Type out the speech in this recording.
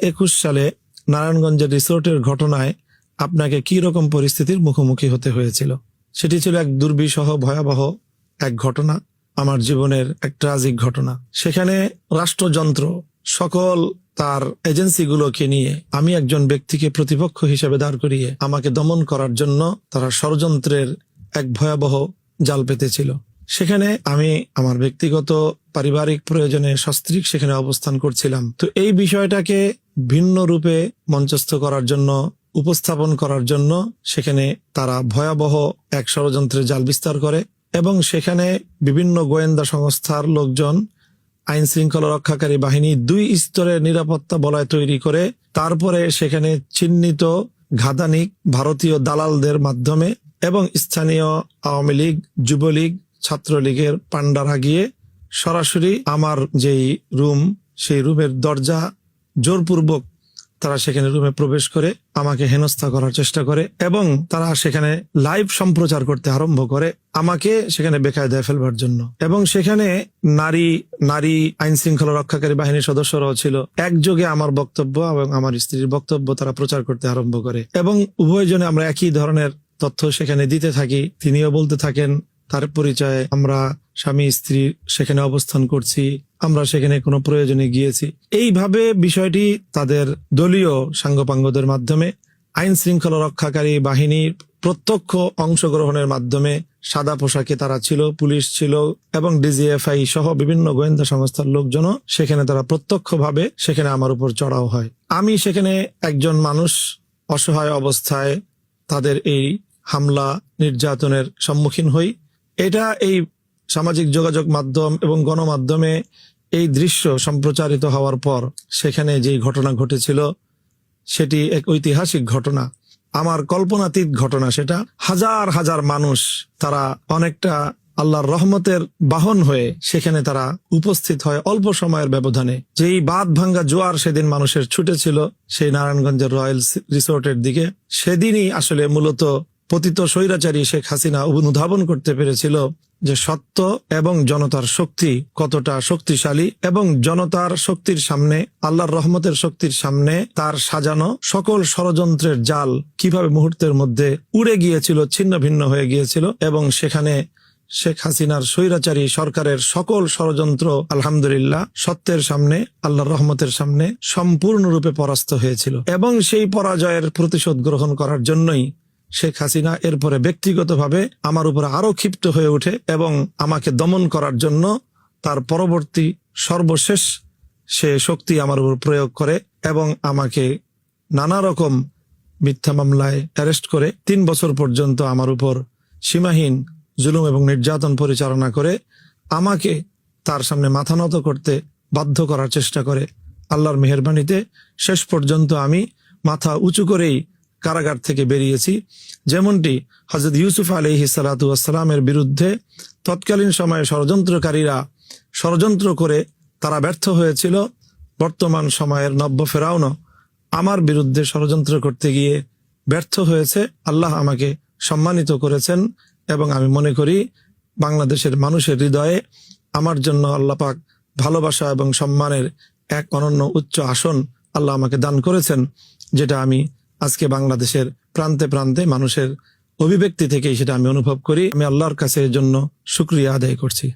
একুশ সালে নারায়ণগঞ্জের রিসোর্টের ঘটনায় আপনাকে কি রকম পরিস্থিতির মুখোমুখি হতে হয়েছিল? সেটি ছিল এক দুর্বিষহ, ভয়াবহ এক ঘটনা, আমার জীবনের এক ট্রাজিক ঘটনা। সেখানে রাষ্ট্রযন্ত্র, সকল তার এজেন্সিগুলোকে নিয়ে আমি একজন ব্যক্তিকে প্রতিপক্ষ হিসেবে দাঁড় করিয়ে আমাকে দমন করার জন্য তারা ষড়যন্ত্রের এক ভয়াবহ জাল পেতেছিল। সেখানে আমি আমার ব্যক্তিগত, পারিবারিক প্রয়োজনে সস্ত্রীক সেখানে অবস্থান করছিলাম। তো এই বিষয়টাকে ভিন্ন রূপে মঞ্চস্থ করার জন্য, উপস্থাপন করার জন্য সেখানে তারা ভয়াবহ এক ষড়যন্ত্রের জাল বিস্তার করে এবং সেখানে বিভিন্ন গোয়েন্দা সংস্থার লোকজন আইন শৃঙ্খলা রক্ষাকারী বাহিনী দুই স্তরের নিরাপত্তা বলয় তৈরি করে, তারপরে সেখানে চিহ্নিত ঘাদানিক ভারতীয় দালালদের মাধ্যমে এবং স্থানীয় আওয়ামী লীগ, যুবলীগ, ছাত্রলীগের পান্ডারা গিয়ে সরাসরি আমার যেই রুম, সেই রুমের দরজা জোরপূর্বক তারা সেখানে রুমে প্রবেশ করে আমাকে হেনস্থা করার চেষ্টা করে এবং তারা সেখানে লাইভ সম্প্রচার করতে আরম্ভ করে আমাকে সেখানে বেকায় বেকায়দায় ফেলবার জন্য। এবং সেখানে নারী নারী আইন শৃঙ্খলা রক্ষাকারী বাহিনীর সদস্যরাও ছিল। একযোগে আমার বক্তব্য এবং আমার স্ত্রীর বক্তব্য তারা প্রচার করতে আরম্ভ করে। এবং উভয়জনে আমরা একই ধরনের তথ্য সেখানে দিতে থাকি। তিনিও বলতে থাকেন, তার পরিচয়ে আমরা স্বামী, স্ত্রী সেখানে অবস্থান করছি। আমরা সেখানে কোনো প্রয়োজনে গিয়েছি। এইভাবে বিষয়টি তাদের দলীয় সাঙ্গপাঙ্গদের মাধ্যমে, আইন শৃঙ্খলা রক্ষাকারী বাহিনীর প্রত্যক্ষ অংশগ্রহণের মাধ্যমে সাদা পোশাকে তারা ছিল, পুলিশ ছিল এবং ডিজিএফআই সহ বিভিন্ন গোয়েন্দা সংস্থার লোকজনও সেখানে তারা প্রত্যক্ষভাবে সেখানে আমার উপর চড়াও হয়। আমি সেখানে একজন মানুষ অসহায় অবস্থায় তাদের এই হামলা নির্যাতনের সম্মুখীন হই। এটা এই সামাজিক যোগাযোগ মাধ্যম এবং গণমাধ্যমে এই দৃশ্য সম্প্রচারিত হওয়ার পর সেখানে যেই ঘটনা ঘটেছিল, সেটি এক ঐতিহাসিক ঘটনা। আমার কল্পনাতীত ঘটনা সেটা। হাজার হাজার মানুষ তারা অনেকটা আল্লাহর রহমতের বাহন হয়ে সেখানে তারা উপস্থিত হয় অল্প সময়ের ব্যবধানে। যেই বাদ ভাঙ্গা জোয়ার সেদিন মানুষের ছুটেছিল, সেই নারায়ণগঞ্জের রয়্যাল রিসোর্টের দিকে। সেদিনই আসলে মূলত পতিত স্বৈরাচারী শেখ হাসিনা অনুধাবন করতে পেরেছিল যে সত্য এবং জনতার শক্তি কতটা শক্তিশালী এবং জনতার শক্তির সামনে, আল্লাহর রহমতের শক্তির সামনে তার সাজানো সকল ষড়যন্ত্রের জাল কীভাবে মুহূর্তের মধ্যে উড়ে গিয়েছিল, ছিন্ন ভিন্ন হয়ে গিয়েছিল এবং সেখানে শেখ হাসিনার স্বৈরাচারী সরকারের সকল ষড়যন্ত্র, আলহামদুলিল্লাহ, সত্যের সামনে, আল্লাহর রহমতের সামনে সম্পূর্ণরূপে পরাস্ত হয়েছিল এবং সেই পরাজয়ের প্রতিশোধ গ্রহণ করার জন্যই শেখ হাসিনা এরপরে ব্যক্তিগতভাবে আমার উপরে আরও ক্ষিপ্ত হয়ে ওঠে এবং আমাকে দমন করার জন্য তার পরবর্তী সর্বশেষ সে শক্তি আমার উপর প্রয়োগ করে এবং আমাকে নানা রকম মিথ্যা মামলায় অ্যারেস্ট করে তিন বছর পর্যন্ত আমার উপর সীমাহীন জুলুম এবং নির্যাতন পরিচালনা করে আমাকে তার সামনে মাথা নত করতে বাধ্য করার চেষ্টা করে। আল্লাহর মেহরবানিতে শেষ পর্যন্ত আমি মাথা উঁচু করেই কারাগার থেকে বেরিয়েছি। যেমনটি হজরত ইউসুফ আলহি সালাতামের বিরুদ্ধে তৎকালীন সময়ে ষড়যন্ত্রকারীরা ষড়যন্ত্র করে তারা ব্যর্থ হয়েছিল। বর্তমান সময়ের নব্য ফেরাউনও আমার বিরুদ্ধে ষড়যন্ত্র করতে গিয়ে ব্যর্থ হয়েছে। আল্লাহ আমাকে সম্মানিত করেছেন এবং আমি মনে করি বাংলাদেশের মানুষের হৃদয়ে আমার জন্য আল্লাপাক ভালোবাসা এবং সম্মানের এক অনন্য উচ্চ আসন আল্লাহ আমাকে দান করেছেন, যেটা আমি আজকে বাংলাদেশের প্রান্তে প্রান্তে মানুষের অভিব্যক্তি থেকেই সেটা আমি অনুভব করি। আমি আল্লাহর কাছে এর জন্য সুক্রিয়া আদায় করছি।